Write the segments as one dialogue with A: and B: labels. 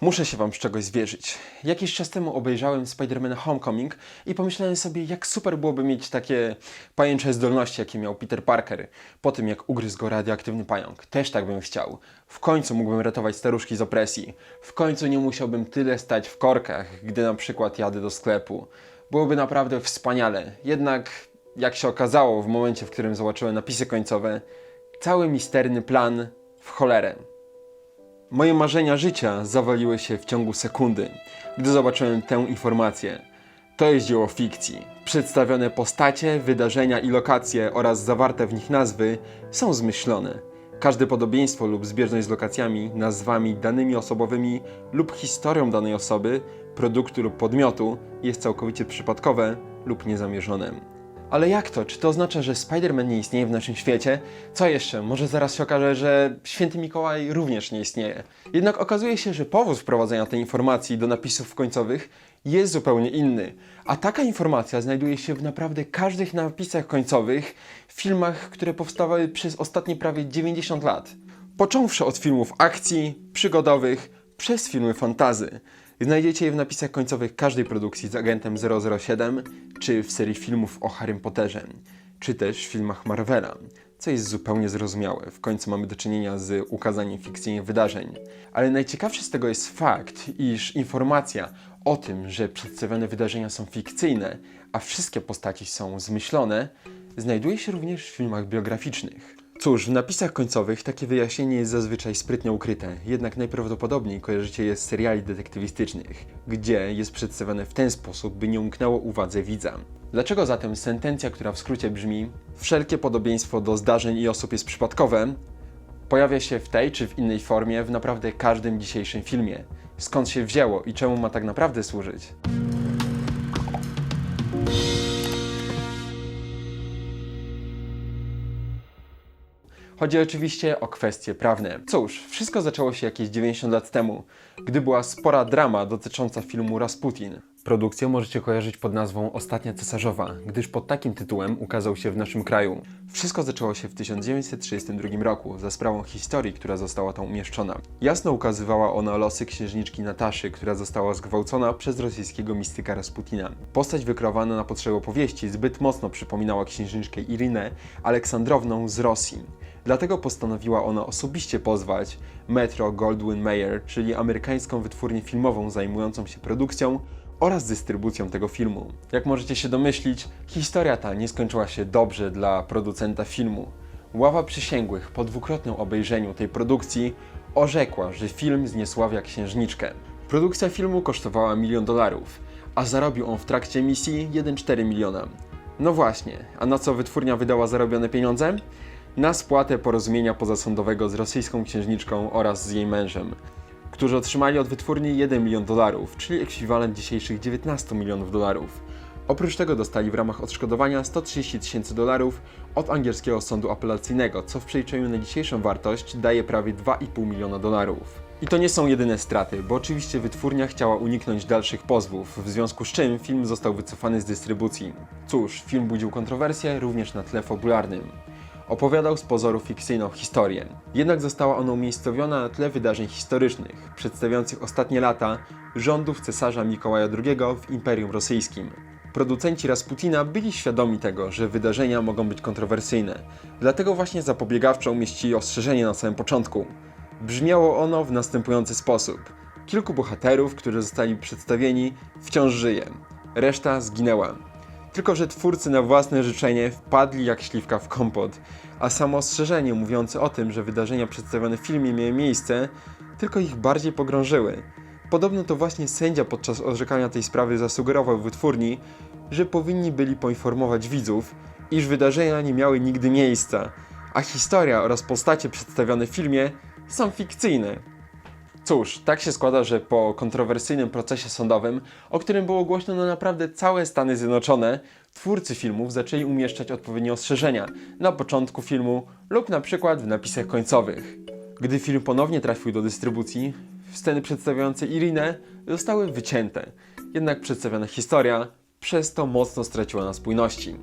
A: Muszę się wam z czegoś zwierzyć. Jakiś czas temu obejrzałem Spider-Man Homecoming i pomyślałem sobie, jak super byłoby mieć takie pajęcze zdolności, jakie miał Peter Parker. Po tym, jak ugryzł go radioaktywny pająk. Też tak bym chciał. W końcu mógłbym ratować staruszki z opresji. W końcu nie musiałbym tyle stać w korkach, gdy na przykład jadę do sklepu. Byłoby naprawdę wspaniale. Jednak, jak się okazało w momencie, w którym zobaczyłem napisy końcowe, cały misterny plan w cholerę. Moje marzenia życia zawaliły się w ciągu sekundy, gdy zobaczyłem tę informację. To jest dzieło fikcji. Przedstawione postacie, wydarzenia i lokacje oraz zawarte w nich nazwy są zmyślone. Każde podobieństwo lub zbieżność z lokacjami, nazwami, danymi osobowymi lub historią danej osoby, produktu lub podmiotu jest całkowicie przypadkowe lub niezamierzone. Ale jak to? Czy to oznacza, że Spider-Man nie istnieje w naszym świecie? Co jeszcze? Może zaraz się okaże, że Święty Mikołaj również nie istnieje. Jednak okazuje się, że powód wprowadzenia tej informacji do napisów końcowych jest zupełnie inny. A taka informacja znajduje się w naprawdę każdych napisach końcowych filmach, które powstawały przez ostatnie prawie 90 lat. Począwszy od filmów akcji, przygodowych, przez filmy fantazy. Znajdziecie je w napisach końcowych każdej produkcji z agentem 007, czy w serii filmów o Harrym Potterze, czy też w filmach Marvela, co jest zupełnie zrozumiałe. W końcu mamy do czynienia z ukazaniem fikcyjnych wydarzeń. Ale najciekawszy z tego jest fakt, iż informacja o tym, że przedstawione wydarzenia są fikcyjne, a wszystkie postaci są zmyślone, znajduje się również w filmach biograficznych. Cóż, w napisach końcowych takie wyjaśnienie jest zazwyczaj sprytnie ukryte, jednak najprawdopodobniej kojarzycie je z seriali detektywistycznych, gdzie jest przedstawione w ten sposób, by nie umknęło uwadze widza. Dlaczego zatem sentencja, która w skrócie brzmi wszelkie podobieństwo do zdarzeń i osób jest przypadkowe, pojawia się w tej czy w innej formie w naprawdę każdym dzisiejszym filmie? Skąd się wzięło i czemu ma tak naprawdę służyć? Chodzi oczywiście o kwestie prawne. Cóż, wszystko zaczęło się jakieś 90 lat temu, gdy była spora drama dotycząca filmu Rasputin. Produkcję możecie kojarzyć pod nazwą Ostatnia Cesarzowa, gdyż pod takim tytułem ukazał się w naszym kraju. Wszystko zaczęło się w 1932 roku za sprawą historii, która została tam umieszczona. Jasno ukazywała ona losy księżniczki Nataszy, która została zgwałcona przez rosyjskiego mistyka Rasputina. Postać wykreowana na potrzeby opowieści zbyt mocno przypominała księżniczkę Irinę Aleksandrowną z Rosji. Dlatego postanowiła ona osobiście pozwać Metro Goldwyn Mayer, czyli amerykańską wytwórnię filmową zajmującą się produkcją oraz dystrybucją tego filmu. Jak możecie się domyślić, historia ta nie skończyła się dobrze dla producenta filmu. Ława przysięgłych po dwukrotnym obejrzeniu tej produkcji orzekła, że film zniesławia księżniczkę. Produkcja filmu kosztowała milion dolarów, a zarobił on w trakcie misji 1,4 miliona. No właśnie, a na co wytwórnia wydała zarobione pieniądze? Na spłatę porozumienia pozasądowego z rosyjską księżniczką oraz z jej mężem, którzy otrzymali od wytwórni 1 milion dolarów, czyli ekwiwalent dzisiejszych 19 milionów dolarów. Oprócz tego dostali w ramach odszkodowania 130 tysięcy dolarów od angielskiego sądu apelacyjnego, co w przeliczeniu na dzisiejszą wartość daje prawie 2,5 miliona dolarów. I to nie są jedyne straty, bo oczywiście wytwórnia chciała uniknąć dalszych pozwów, w związku z czym film został wycofany z dystrybucji. Cóż, film budził kontrowersje również na tle fabularnym opowiadał z pozoru fikcyjną historię. Jednak została ona umiejscowiona na tle wydarzeń historycznych, przedstawiających ostatnie lata rządów cesarza Mikołaja II w Imperium Rosyjskim. Producenci Rasputina byli świadomi tego, że wydarzenia mogą być kontrowersyjne, dlatego właśnie zapobiegawczo umieścili ostrzeżenie na samym początku. Brzmiało ono w następujący sposób. Kilku bohaterów, którzy zostali przedstawieni, wciąż żyje. Reszta zginęła. Tylko, że twórcy na własne życzenie wpadli jak śliwka w kompot, a samo ostrzeżenie mówiące o tym, że wydarzenia przedstawione w filmie miały miejsce, tylko ich bardziej pogrążyły. Podobno to właśnie sędzia podczas orzekania tej sprawy zasugerował wytwórni, że powinni byli poinformować widzów, iż wydarzenia nie miały nigdy miejsca, a historia oraz postacie przedstawione w filmie są fikcyjne. Cóż, tak się składa, że po kontrowersyjnym procesie sądowym, o którym było głośno na naprawdę całe Stany Zjednoczone, twórcy filmów zaczęli umieszczać odpowiednie ostrzeżenia na początku filmu lub na przykład w napisach końcowych. Gdy film ponownie trafił do dystrybucji, sceny przedstawiające Irinę zostały wycięte, jednak przedstawiona historia przez to mocno straciła na spójności.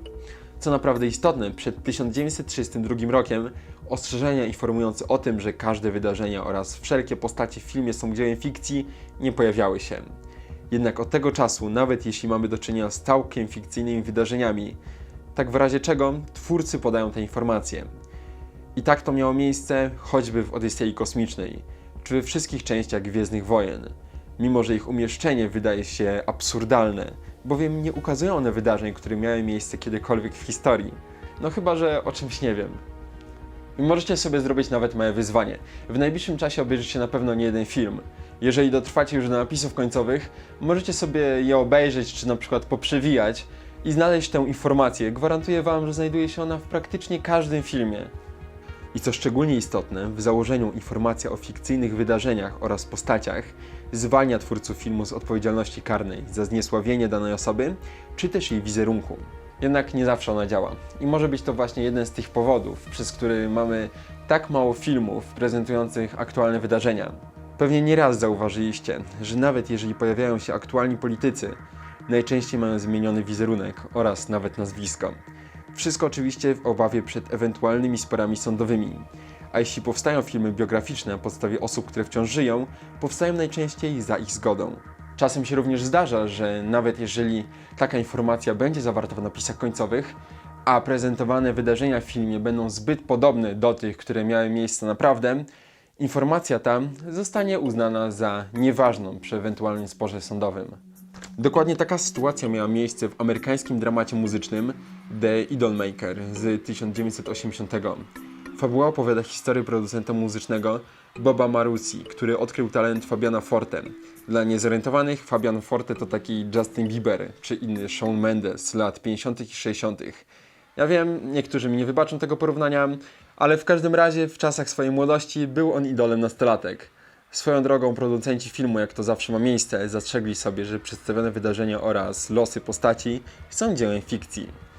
A: Co naprawdę istotne, przed 1932 rokiem ostrzeżenia informujące o tym, że każde wydarzenia oraz wszelkie postacie w filmie są dziełem fikcji, nie pojawiały się. Jednak od tego czasu, nawet jeśli mamy do czynienia z całkiem fikcyjnymi wydarzeniami, tak w razie czego twórcy podają te informacje. I tak to miało miejsce choćby w Odysei Kosmicznej, czy we wszystkich częściach Gwiezdnych Wojen. Mimo, że ich umieszczenie wydaje się absurdalne, bowiem nie ukazują one wydarzeń, które miały miejsce kiedykolwiek w historii. No chyba, że o czymś nie wiem. Możecie sobie zrobić nawet małe wyzwanie. W najbliższym czasie obejrzycie na pewno nie jeden film. Jeżeli dotrwacie już do napisów końcowych, możecie sobie je obejrzeć, czy na przykład poprzewijać i znaleźć tę informację. Gwarantuję Wam, że znajduje się ona w praktycznie każdym filmie. I co szczególnie istotne, w założeniu informacja o fikcyjnych wydarzeniach oraz postaciach zwalnia twórców filmu z odpowiedzialności karnej za zniesławienie danej osoby, czy też jej wizerunku. Jednak nie zawsze ona działa. I może być to właśnie jeden z tych powodów, przez który mamy tak mało filmów prezentujących aktualne wydarzenia. Pewnie nieraz zauważyliście, że nawet jeżeli pojawiają się aktualni politycy, najczęściej mają zmieniony wizerunek oraz nawet nazwisko. Wszystko oczywiście w obawie przed ewentualnymi sporami sądowymi. A jeśli powstają filmy biograficzne na podstawie osób, które wciąż żyją, powstają najczęściej za ich zgodą. Czasem się również zdarza, że nawet jeżeli taka informacja będzie zawarta w napisach końcowych, a prezentowane wydarzenia w filmie będą zbyt podobne do tych, które miały miejsce naprawdę, informacja ta zostanie uznana za nieważną przy ewentualnym sporze sądowym. Dokładnie taka sytuacja miała miejsce w amerykańskim dramacie muzycznym The Idolmaker z 1980. Fabuła opowiada historię producenta muzycznego Boba Marucci, który odkrył talent Fabiana Forte. Dla niezorientowanych Fabian Forte to taki Justin Bieber czy inny Shawn Mendes z lat 50. i 60. Ja wiem, niektórzy mi nie wybaczą tego porównania, ale w każdym razie w czasach swojej młodości był on idolem nastolatek. Swoją drogą producenci filmu, jak to zawsze ma miejsce, zastrzegli sobie, że przedstawione wydarzenia oraz losy postaci są dziełem fikcji.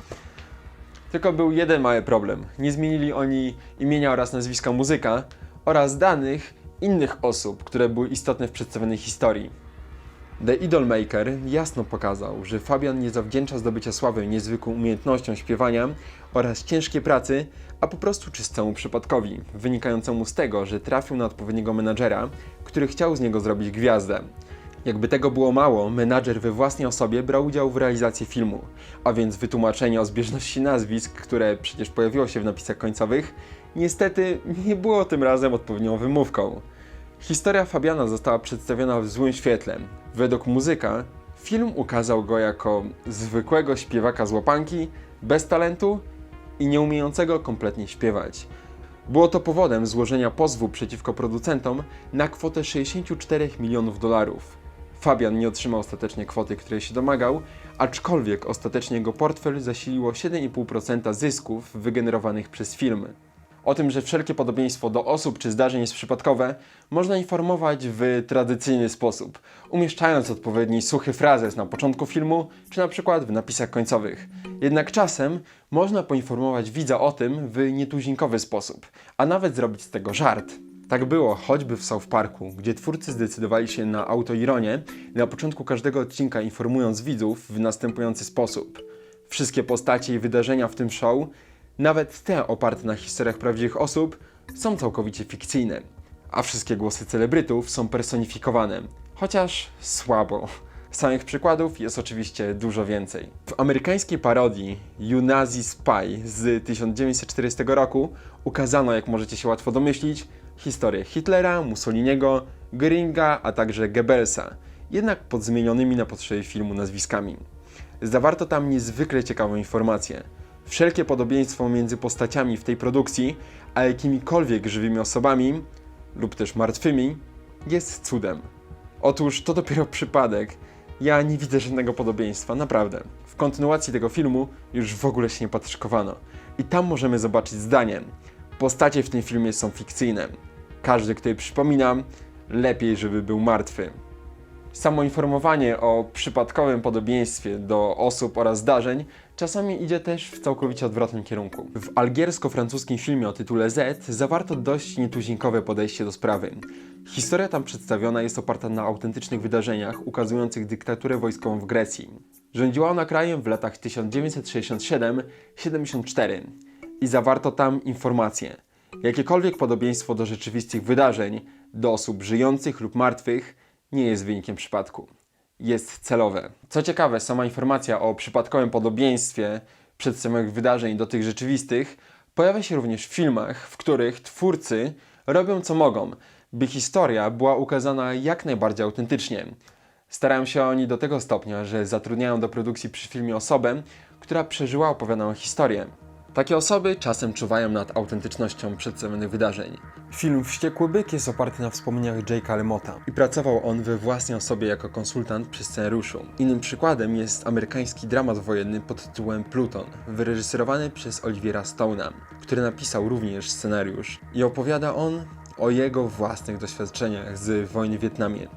A: Tylko był jeden mały problem. Nie zmienili oni imienia oraz nazwiska muzyka oraz danych innych osób, które były istotne w przedstawionej historii. The Idolmaker jasno pokazał, że Fabian nie zawdzięcza zdobycia sławy niezwykłą umiejętnością śpiewania oraz ciężkiej pracy, a po prostu czystemu przypadkowi, wynikającemu z tego, że trafił na odpowiedniego menadżera, który chciał z niego zrobić gwiazdę. Jakby tego było mało, menadżer we własnej osobie brał udział w realizacji filmu, a więc wytłumaczenie o zbieżności nazwisk, które przecież pojawiło się w napisach końcowych, niestety nie było tym razem odpowiednią wymówką. Historia Fabiana została przedstawiona w złym świetle. Według muzyka film ukazał go jako zwykłego śpiewaka z łapanki, bez talentu i nieumiejącego kompletnie śpiewać. Było to powodem złożenia pozwu przeciwko producentom na kwotę 64 milionów dolarów. Fabian nie otrzymał ostatecznie kwoty, której się domagał, aczkolwiek ostatecznie jego portfel zasiliło 7,5% zysków wygenerowanych przez film. O tym, że wszelkie podobieństwo do osób czy zdarzeń jest przypadkowe, można informować w tradycyjny sposób, umieszczając odpowiedni suchy frazes na początku filmu, czy na przykład w napisach końcowych. Jednak czasem można poinformować widza o tym w nietuzinkowy sposób, a nawet zrobić z tego żart. Tak było choćby w South Parku, gdzie twórcy zdecydowali się na autoironię na początku każdego odcinka informując widzów w następujący sposób. Wszystkie postacie i wydarzenia w tym show nawet te oparte na historiach prawdziwych osób są całkowicie fikcyjne, a wszystkie głosy celebrytów są personifikowane, chociaż słabo. Samych przykładów jest oczywiście dużo więcej. W amerykańskiej parodii You Nazi Spy z 1940 roku ukazano, jak możecie się łatwo domyślić, historię Hitlera, Mussoliniego, Göringa, a także Goebbelsa, jednak pod zmienionymi na potrzeby filmu nazwiskami. Zawarto tam niezwykle ciekawą informację. Wszelkie podobieństwo między postaciami w tej produkcji, a jakimikolwiek żywymi osobami, lub też martwymi, jest cudem. Otóż to dopiero przypadek. Ja nie widzę żadnego podobieństwa, naprawdę. W kontynuacji tego filmu już w ogóle się nie patrzkowano. I tam możemy zobaczyć zdanie. Postacie w tym filmie są fikcyjne. Każdy, kto je przypomina, lepiej, żeby był martwy. Samo informowanie o przypadkowym podobieństwie do osób oraz zdarzeń czasami idzie też w całkowicie odwrotnym kierunku. W algiersko-francuskim filmie o tytule Z zawarto dość nietuzinkowe podejście do sprawy. Historia tam przedstawiona jest oparta na autentycznych wydarzeniach ukazujących dyktaturę wojskową w Grecji. Rządziła ona krajem w latach 1967-74 i zawarto tam informacje. Jakiekolwiek podobieństwo do rzeczywistych wydarzeń, do osób żyjących lub martwych, nie jest wynikiem przypadku. Jest celowe. Co ciekawe, sama informacja o przypadkowym podobieństwie przedstawionych wydarzeń do tych rzeczywistych pojawia się również w filmach, w których twórcy robią co mogą, by historia była ukazana jak najbardziej autentycznie. Starają się oni do tego stopnia, że zatrudniają do produkcji przy filmie osobę, która przeżyła opowiadaną historię. Takie osoby czasem czuwają nad autentycznością przedstawionych wydarzeń. Film Wściekły Byk jest oparty na wspomnieniach Jake'a Lemota i pracował on we własnej osobie jako konsultant przy scenariuszu. Innym przykładem jest amerykański dramat wojenny pod tytułem Pluton, wyreżyserowany przez Olivera Stone'a, który napisał również scenariusz i opowiada on o jego własnych doświadczeniach z wojny w Wietnamie.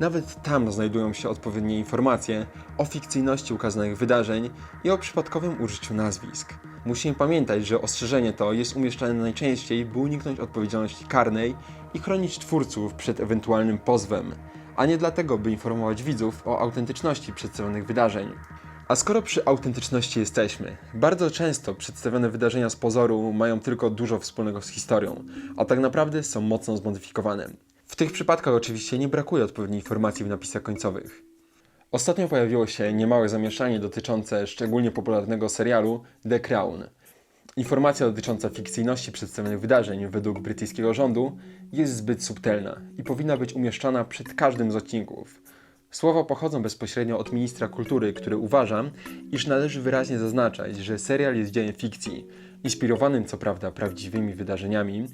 A: Nawet tam znajdują się odpowiednie informacje o fikcyjności ukazanych wydarzeń i o przypadkowym użyciu nazwisk. Musimy pamiętać, że ostrzeżenie to jest umieszczane najczęściej, by uniknąć odpowiedzialności karnej i chronić twórców przed ewentualnym pozwem, a nie dlatego, by informować widzów o autentyczności przedstawionych wydarzeń. A skoro przy autentyczności jesteśmy, bardzo często przedstawione wydarzenia z pozoru mają tylko dużo wspólnego z historią, a tak naprawdę są mocno zmodyfikowane. W tych przypadkach oczywiście nie brakuje odpowiedniej informacji w napisach końcowych. Ostatnio pojawiło się niemałe zamieszanie dotyczące szczególnie popularnego serialu The Crown. Informacja dotycząca fikcyjności przedstawionych wydarzeń według brytyjskiego rządu jest zbyt subtelna i powinna być umieszczana przed każdym z odcinków. Słowa pochodzą bezpośrednio od ministra kultury, który uważa, iż należy wyraźnie zaznaczać, że serial jest dziełem fikcji, inspirowanym co prawda prawdziwymi wydarzeniami,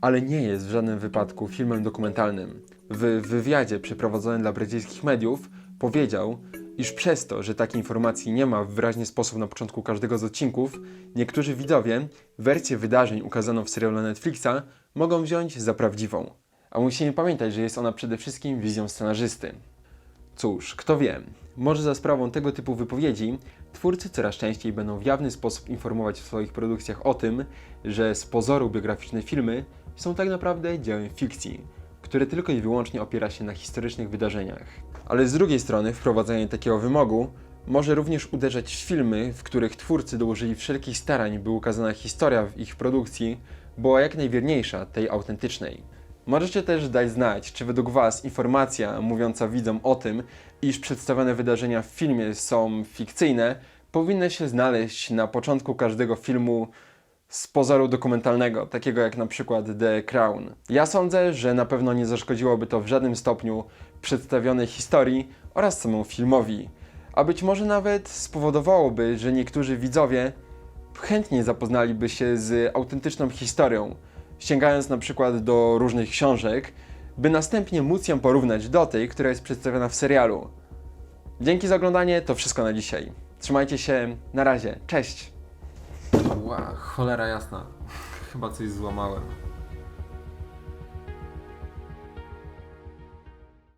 A: ale nie jest w żadnym wypadku filmem dokumentalnym. W wywiadzie przeprowadzonym dla brytyjskich mediów powiedział, iż przez to, że takiej informacji nie ma w wyraźny sposób na początku każdego z odcinków, niektórzy widzowie wersję wydarzeń ukazaną w serialu Netflixa mogą wziąć za prawdziwą. A musimy pamiętać, że jest ona przede wszystkim wizją scenarzysty. Cóż, kto wie, może za sprawą tego typu wypowiedzi twórcy coraz częściej będą w jawny sposób informować w swoich produkcjach o tym, że z pozoru biograficzne filmy są tak naprawdę dziełem fikcji, które tylko i wyłącznie opiera się na historycznych wydarzeniach. Ale z drugiej strony wprowadzenie takiego wymogu może również uderzać w filmy, w których twórcy dołożyli wszelkich starań, by ukazana historia w ich produkcji była jak najwierniejsza tej autentycznej. Możecie też dać znać, czy według Was informacja mówiąca widzom o tym, iż przedstawione wydarzenia w filmie są fikcyjne, powinny się znaleźć na początku każdego filmu z pozoru dokumentalnego, takiego jak na przykład The Crown. Ja sądzę, że na pewno nie zaszkodziłoby to w żadnym stopniu przedstawionej historii oraz samemu filmowi, a być może nawet spowodowałoby, że niektórzy widzowie chętnie zapoznaliby się z autentyczną historią, sięgając na przykład do różnych książek, by następnie móc ją porównać do tej, która jest przedstawiona w serialu. Dzięki za oglądanie, to wszystko na dzisiaj. Trzymajcie się, na razie, cześć! Ła, cholera jasna. Chyba coś złamałem.